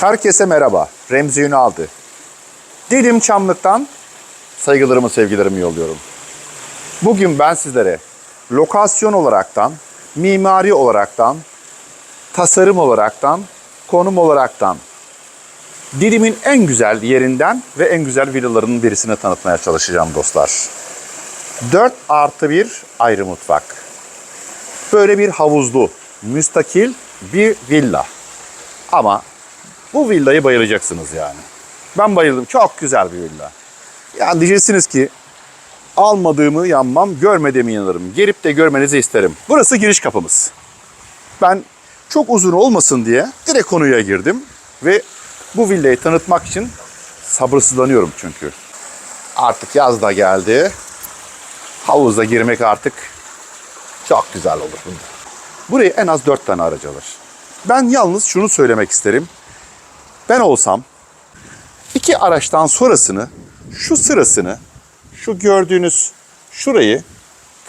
Herkese merhaba. Remzi Ünal'dı. Didim Çamlık'tan saygılarımı, sevgilerimi yolluyorum. Bugün ben sizlere lokasyon olaraktan, mimari olaraktan, tasarım olaraktan, konum olaraktan Didim'in en güzel yerinden ve en güzel villalarının birisini tanıtmaya çalışacağım dostlar. 4 artı 1 ayrı mutfak. Böyle bir havuzlu, müstakil bir villa. Ama bu villayı bayılacaksınız yani. Ben bayıldım. Çok güzel bir villa. Yani diyeceksiniz ki almadığımı yanmam, görmediğimi yanarım. Gelip de görmenizi isterim. Burası giriş kapımız. Ben çok uzun olmasın diye direkt konuya girdim ve bu villayı tanıtmak için sabırsızlanıyorum çünkü. Artık yaz da geldi. Havuza girmek artık çok güzel olur. Buraya en az dört tane aracı alır. Ben yalnız şunu söylemek isterim. Ben olsam iki araçtan sonrasını, şu sırasını, şu gördüğünüz şurayı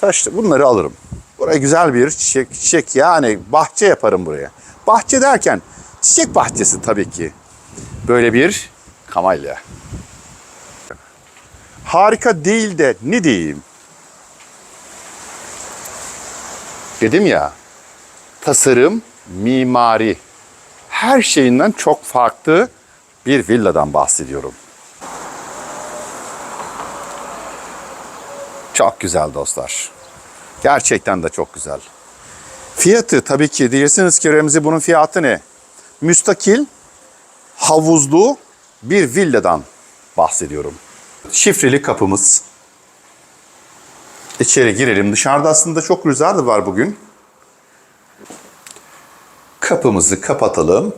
taş bunları alırım. Buraya güzel bir çiçek, çiçek yani bahçe yaparım buraya. Bahçe derken çiçek bahçesi tabii ki. Böyle bir kamalya. Harika değil de ne diyeyim? Dedim ya, tasarım, mimari, her şeyinden çok farklı bir villadan bahsediyorum. Çok güzel dostlar. Gerçekten de çok güzel. Fiyatı tabii ki diyeceksiniz ki Remzi bunun fiyatı ne? Müstakil, havuzlu bir villadan bahsediyorum. Şifreli kapımız. İçeri girelim. Dışarıda aslında çok rüzgar var bugün. Kapımızı kapatalım.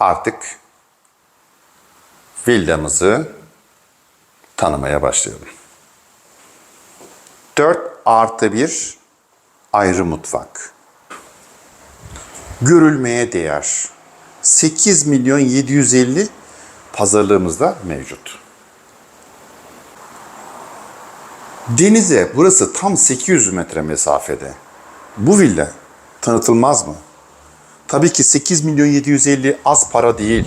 Artık villamızı tanımaya başlayalım. 4 artı 1 ayrı mutfak. Görülmeye değer. 8 milyon 750 pazarlığımızda mevcut. Denize burası tam 800 metre mesafede. Bu villa tanıtılmaz mı? Tabii ki 8 milyon 750 az para değil.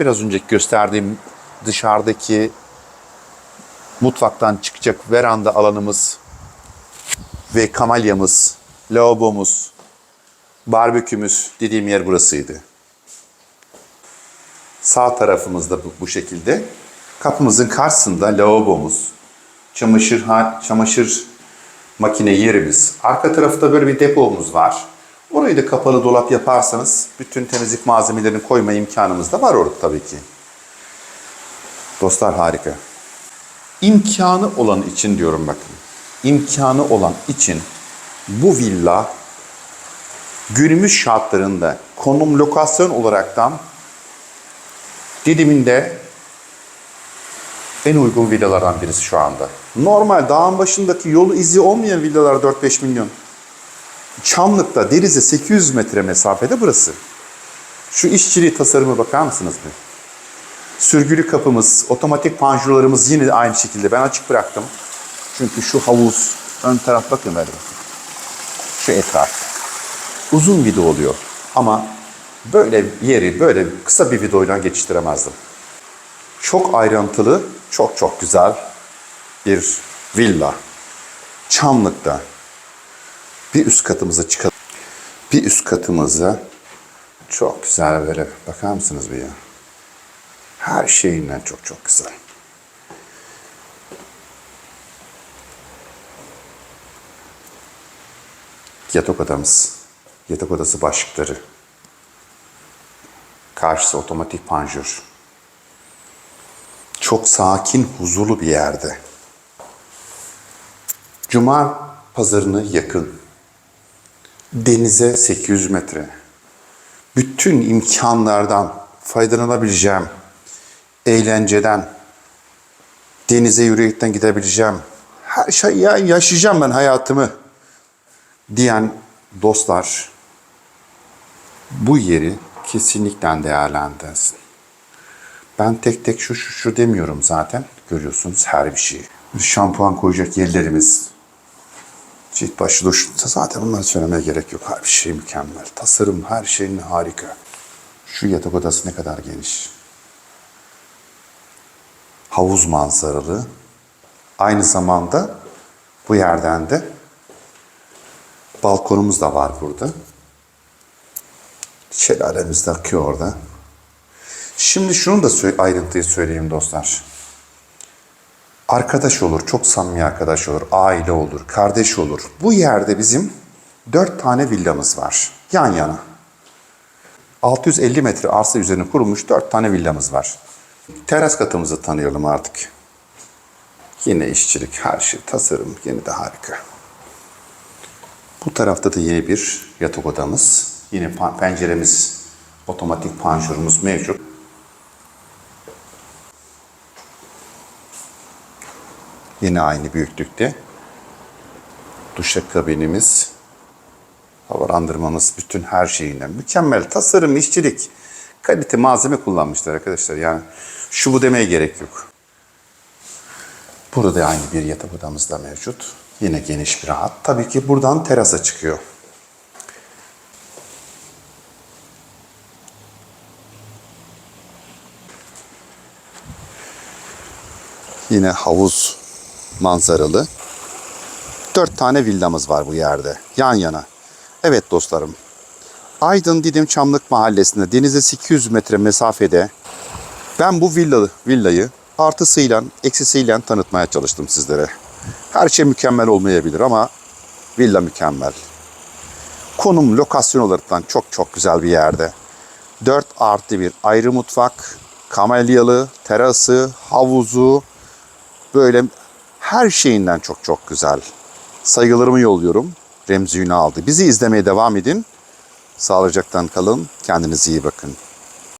Biraz önceki gösterdiğim dışarıdaki mutfaktan çıkacak veranda alanımız ve kamalyamız, lavabomuz, barbekümüz dediğim yer burasıydı. Sağ tarafımızda bu, bu şekilde. Kapımızın karşısında lavabomuz, çamaşır çamaşır makine yerimiz. Arka tarafta böyle bir depomuz var. Orayı da kapalı dolap yaparsanız bütün temizlik malzemelerini koyma imkanımız da var orada tabii ki. Dostlar harika. İmkanı olan için diyorum bakın. İmkanı olan için bu villa günümüz şartlarında konum lokasyon olaraktan Didim'in de en uygun villalardan birisi şu anda. Normal dağın başındaki yolu izi olmayan villalar 4-5 milyon. Çamlık'ta Deniz'e 800 metre mesafede burası. Şu işçiliği tasarımı bakar mısınız bir? Sürgülü kapımız, otomatik panjurlarımız yine aynı şekilde. Ben açık bıraktım. Çünkü şu havuz, ön taraf bakın böyle. Şu etraf. Uzun video oluyor. Ama böyle yeri böyle kısa bir videoyla geçiştiremezdim. Çok ayrıntılı, çok çok güzel bir villa. Çamlık'ta. Bir üst katımıza çıkalım. Bir üst katımıza çok güzel böyle bakar mısınız bir ya? Her şeyinden çok çok güzel. Yatak odamız. Yatak odası başlıkları. Karşısı otomatik panjur. Çok sakin, huzurlu bir yerde. Cuma pazarına yakın. Denize 800 metre. Bütün imkanlardan faydalanabileceğim. Eğlenceden, denize yürüyekten gidebileceğim. Her şey ya yaşayacağım ben hayatımı diyen dostlar bu yeri kesinlikle değerlendirsin. Ben tek tek şu şu şu demiyorum zaten. Görüyorsunuz her bir şeyi. Şampuan koyacak yerlerimiz. Cilt başı duş. Zaten bunları söylemeye gerek yok. Her şey mükemmel. Tasarım her şeyin harika. Şu yatak odası ne kadar geniş. Havuz manzaralı. Aynı zamanda bu yerden de balkonumuz da var burada. Şelalemiz de akıyor orada. Şimdi şunu da ayrıntıyı söyleyeyim dostlar. Arkadaş olur, çok samimi arkadaş olur, aile olur, kardeş olur. Bu yerde bizim dört tane villamız var yan yana. 650 metre arsa üzerine kurulmuş dört tane villamız var. Teras katımızı tanıyalım artık. Yine işçilik, her şey, tasarım yine de harika. Bu tarafta da yeni bir yatak odamız. Yine penceremiz, otomatik panjurumuz mevcut. Yine aynı büyüklükte. Duşakabinimiz, havalandırmamız, bütün her şeyinden mükemmel. Tasarım, işçilik, kalite malzeme kullanmışlar arkadaşlar. Yani şu bu demeye gerek yok. Burada da aynı bir yatak odamız da mevcut. Yine geniş bir rahat. Tabii ki buradan terasa çıkıyor. Yine havuz manzaralı. Dört tane villamız var bu yerde. Yan yana. Evet dostlarım. Aydın Didim Çamlık Mahallesi'nde denize 800 metre mesafede ben bu villa, villayı artısıyla eksisiyle tanıtmaya çalıştım sizlere. Her şey mükemmel olmayabilir ama villa mükemmel. Konum, lokasyon olaraktan çok çok güzel bir yerde. 4 artı bir ayrı mutfak, kamelyalı, terası, havuzu, böyle her şeyinden çok çok güzel. Saygılarımı yolluyorum. Remzi Ünal'dı. Bizi izlemeye devam edin. Sağlıcaktan kalın. Kendinize iyi bakın.